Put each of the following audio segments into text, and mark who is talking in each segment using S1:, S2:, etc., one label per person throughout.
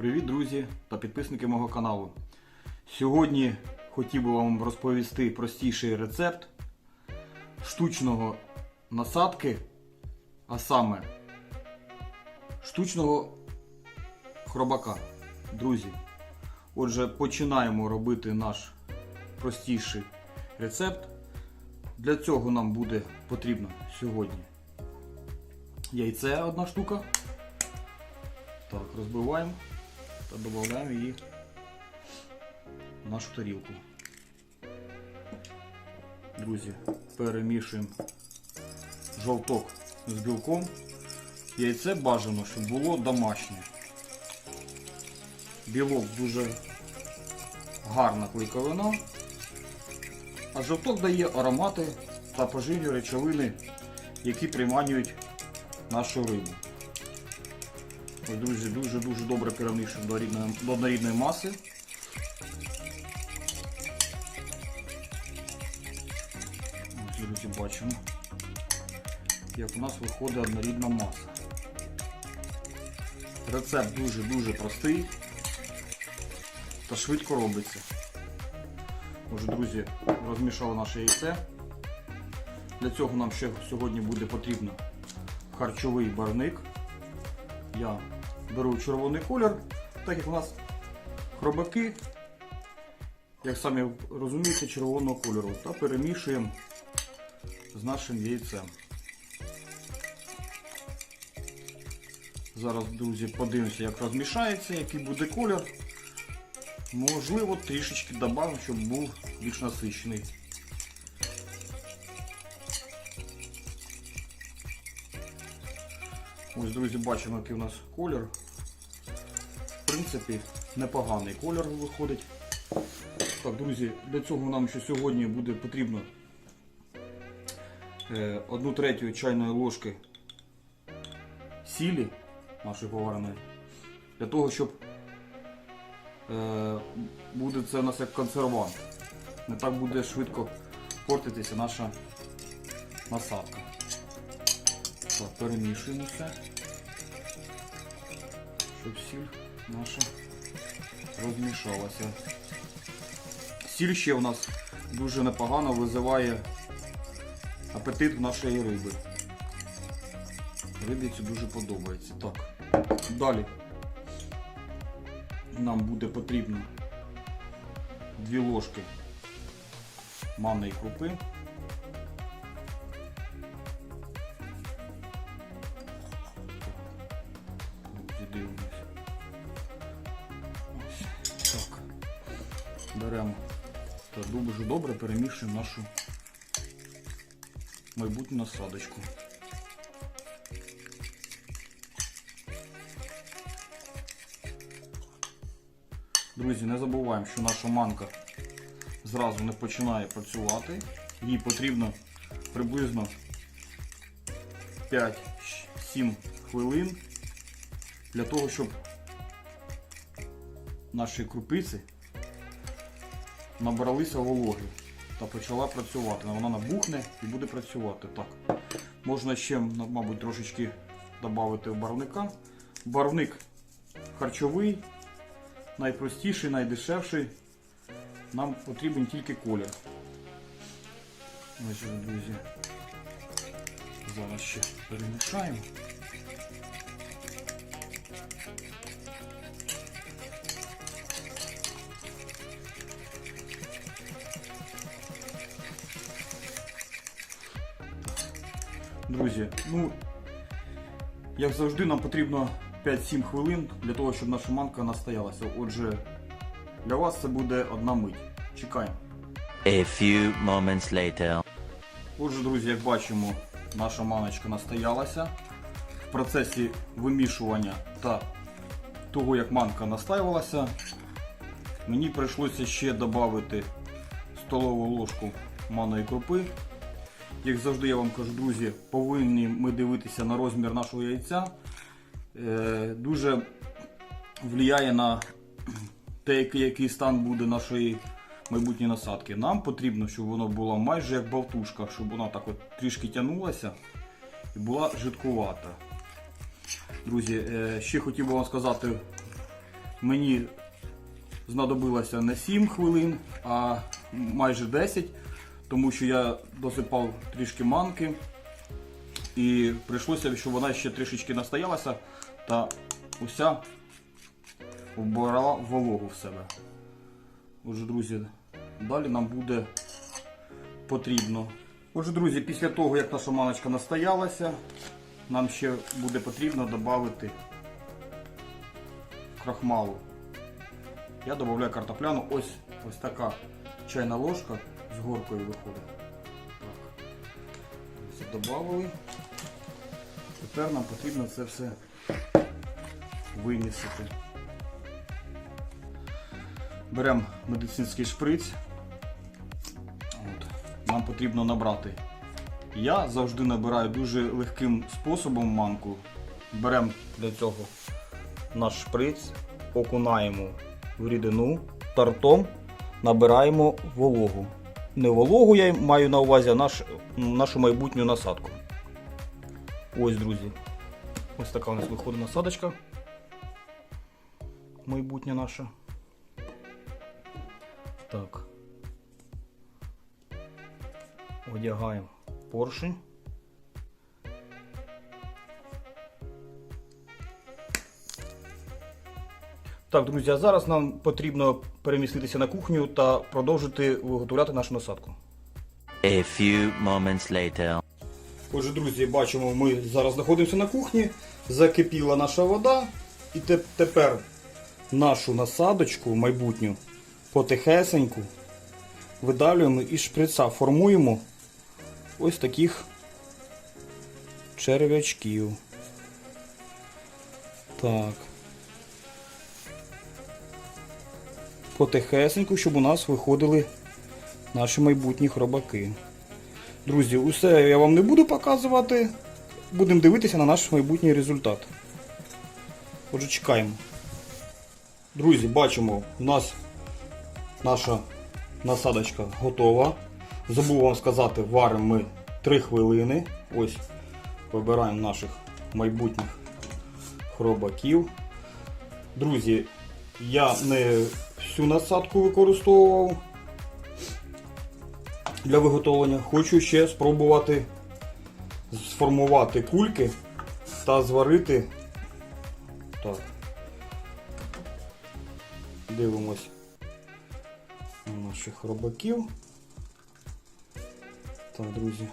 S1: Привіт, друзі та підписники мого каналу. Сьогодні хотів би вам розповісти простіший рецепт штучного насадки, а саме штучного хробака. Друзі, отже, починаємо робити наш простіший рецепт. Для цього нам буде потрібно сьогодні яйце одна штука. Так, розбиваємо та додаємо її в нашу тарілку. Друзі, перемішуємо жовток з білком. Яйце бажано, щоб було домашнє. Білок дуже гарна клейковина, а жовток дає аромати та поживні речовини, які приманюють нашу рибу. Друзі, дуже-дуже добре перемішуємо до, до однорідної маси. Ось, друзі, бачимо, як у нас виходить однорідна маса. Рецепт дуже-дуже простий та швидко робиться. Отже, друзі, розмішали наше яйце. Для цього нам ще сьогодні буде потрібно харчовий барвник. Я беру червоний колір, так як у нас хробаки, як самі розумієте, червоного кольору, та перемішуємо з нашим яйцем. Зараз, друзі, подивимося, як розмішається, який буде колір. Можливо, трішечки додамо, щоб був більш насичений. Ось, друзі, бачимо, який у нас колір. В принципі, непоганий колір виходить. Так, друзі, для цього нам ще сьогодні буде потрібно е, одну третю чайної ложки сілі нашої повареної. Для того, щоб е, буде це у нас як консервант. Не так буде швидко портитися наша насадка. Так, перемішуємо щоб сіль наша розмішалася. Сіль ще у нас дуже непогано визиває апетит нашої риби. Рибі це дуже подобається. Так, далі нам буде потрібно 2 ложки манної крупи. Дивимося. Ось. Так. Беремо та дуже добре перемішуємо нашу майбутню насадочку. Друзі, не забуваємо, що наша манка зразу не починає працювати. Їй потрібно приблизно 5-7 хвилин для того, щоб наші крупиці набралися вологи та почала працювати. Вона набухне і буде працювати. Так. Можна ще, мабуть, трошечки додати барвника. Барвник харчовий, найпростіший, найдешевший. Нам потрібен тільки колір. Ось, друзі. Зараз ще перемішаємо. Друзі, ну, як завжди, нам потрібно 5-7 хвилин для того, щоб наша манка настоялася. Отже, для вас це буде одна мить. Чекаємо.
S2: A few moments later.
S1: Отже, друзі, як бачимо, наша маночка настоялася. В процесі вимішування та того, як манка настаювалася, мені прийшлося ще додати столову ложку манної крупи. Як завжди, я вам кажу, друзі, повинні ми дивитися на розмір нашого яйця. Е, Дуже впливає на те, який, стан буде нашої майбутньої насадки. Нам потрібно, щоб воно було майже як болтушка, щоб вона так от трішки тягнулася і була жидкувата. Друзі, е, ще хотів би вам сказати мені знадобилося не 7 хвилин, а майже 10, тому що я досипав трішки манки. І прийшлося, щоб вона ще трішечки настоялася та уся вбирала вологу в себе. Отже, друзі, далі нам буде потрібно. Отже, друзі, після того, як наша маночка настоялася, нам ще буде потрібно додати крахмалу. Я додаю картопляну. Ось ось така чайна ложка горкою виходить. Так. Додали. Тепер нам потрібно це все вимісити. Беремо медицинський шприц. От. Нам потрібно набрати. Я завжди набираю дуже легким способом манку. Беремо для цього наш шприц, окунаємо в рідину, тартом набираємо вологу. Не вологу я маю на увазі, а наш, нашу майбутню насадку. Ось, друзі. Ось така у нас виходить насадочка. Майбутня наша. Так. Одягаємо поршень. Так, друзі, а зараз нам потрібно переміститися на кухню та продовжити виготовляти нашу насадку.
S2: A few moments later.
S1: Отже, друзі, бачимо, ми зараз знаходимося на кухні, закипіла наша вода, і те- тепер нашу насадочку майбутню потихесеньку видалюємо із шприца, формуємо ось таких черв'ячків. Так. Потихесеньку, щоб у нас виходили наші майбутні хробаки. Друзі, усе я вам не буду показувати. Будемо дивитися на наш майбутній результат. Отже, чекаємо. Друзі, бачимо, у нас наша насадочка готова. Забув вам сказати, варимо ми 3 хвилини. Ось вибираємо наших майбутніх хробаків. Друзі, я не всю насадку використовував для виготовлення. Хочу ще спробувати сформувати кульки та зварити. Так. Дивимось на наших робаків. Так, друзі.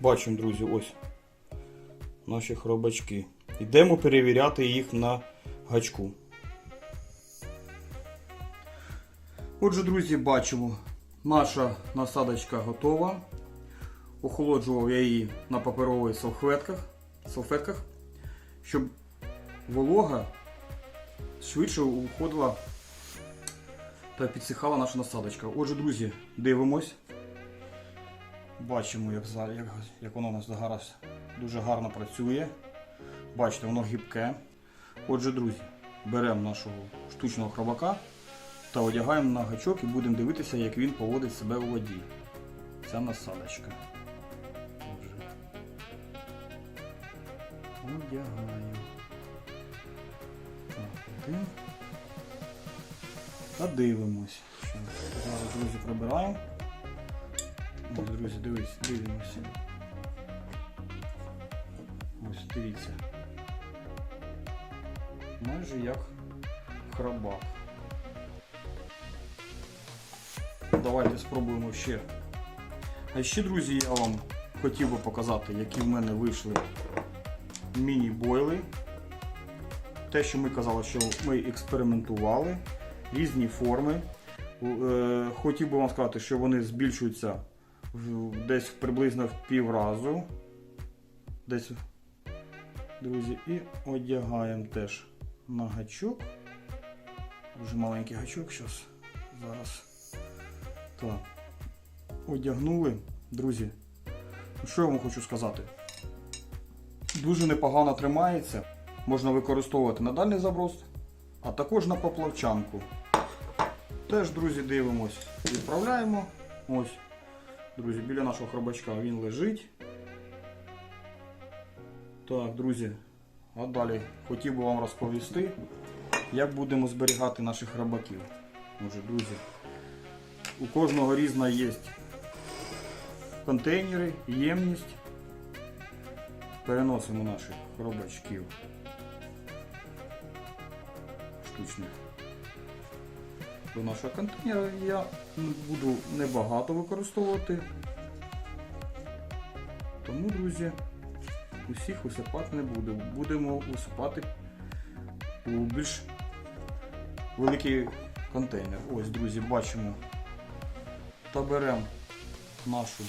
S1: Бачимо, друзі, ось наші хробачки. Йдемо перевіряти їх на гачку. Отже, друзі, бачимо, наша насадочка готова. Охолоджував я її на паперових салфетках, салфетках, щоб волога швидше уходила та підсихала наша насадочка. Отже, друзі, дивимось. Бачимо, як, як, як воно у нас зараз дуже гарно працює. Бачите, воно гібке. Отже, друзі, беремо нашого штучного хробака та одягаємо на гачок і будемо дивитися, як він поводить себе у воді. Ця насадочка. Одягаємо. Один. Та дивимось. Зараз, друзі, прибираємо. Ось, друзі, дивись, дивимося. Ось, дивіться. Майже як храбак. Давайте спробуємо ще. А ще, друзі, я вам хотів би показати, які в мене вийшли міні-бойли. Те, що ми казали, що ми експериментували, різні форми. Е, Хотів би вам сказати, що вони збільшуються десь приблизно в півразу. Десь, друзі, і одягаємо теж на гачок. Дуже маленький гачок зараз. Зараз. Так. Одягнули, друзі. Що я вам хочу сказати? Дуже непогано тримається. Можна використовувати на дальний заброс, а також на поплавчанку. Теж, друзі, дивимось. Відправляємо. Ось. Друзі, біля нашого хробачка він лежить. Так, друзі, А далі хотів би вам розповісти, як будемо зберігати наших рибаків. Може, друзі, у кожного різна є контейнери, ємність. Переносимо наших хробачків штучних до нашого контейнера. Я буду небагато використовувати. Тому, друзі, усіх висипати не буду. Будемо висипати у більш великий контейнер. Ось, друзі, бачимо. Та беремо нашу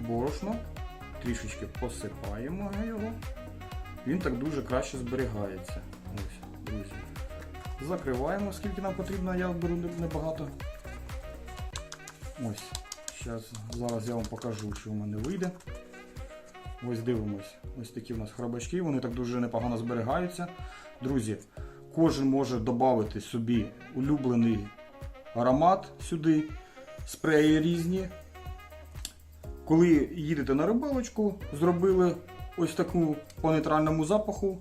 S1: борошно, трішечки посипаємо його. Він так дуже краще зберігається. Ось, друзі. Закриваємо, скільки нам потрібно, я беру небагато. Ось. Зараз, зараз я вам покажу, що в мене вийде. Ось дивимось. Ось такі в нас храбачки, вони так дуже непогано зберігаються. Друзі, кожен може додати собі улюблений аромат сюди, спреї різні. Коли їдете на рибалочку, зробили ось таку по нейтральному запаху.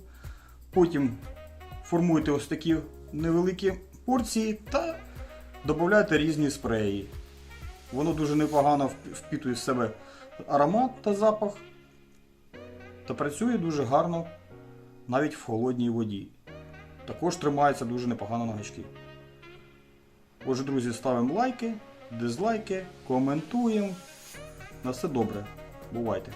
S1: Потім формуєте ось такі невеликі порції та додаєте різні спреї. Воно дуже непогано вп- впитує в себе аромат та запах. Та працює дуже гарно навіть в холодній воді. Також тримається дуже непогано на гачки. Отже, друзі, ставимо лайки, дизлайки, коментуємо. На все добре. Бувайте!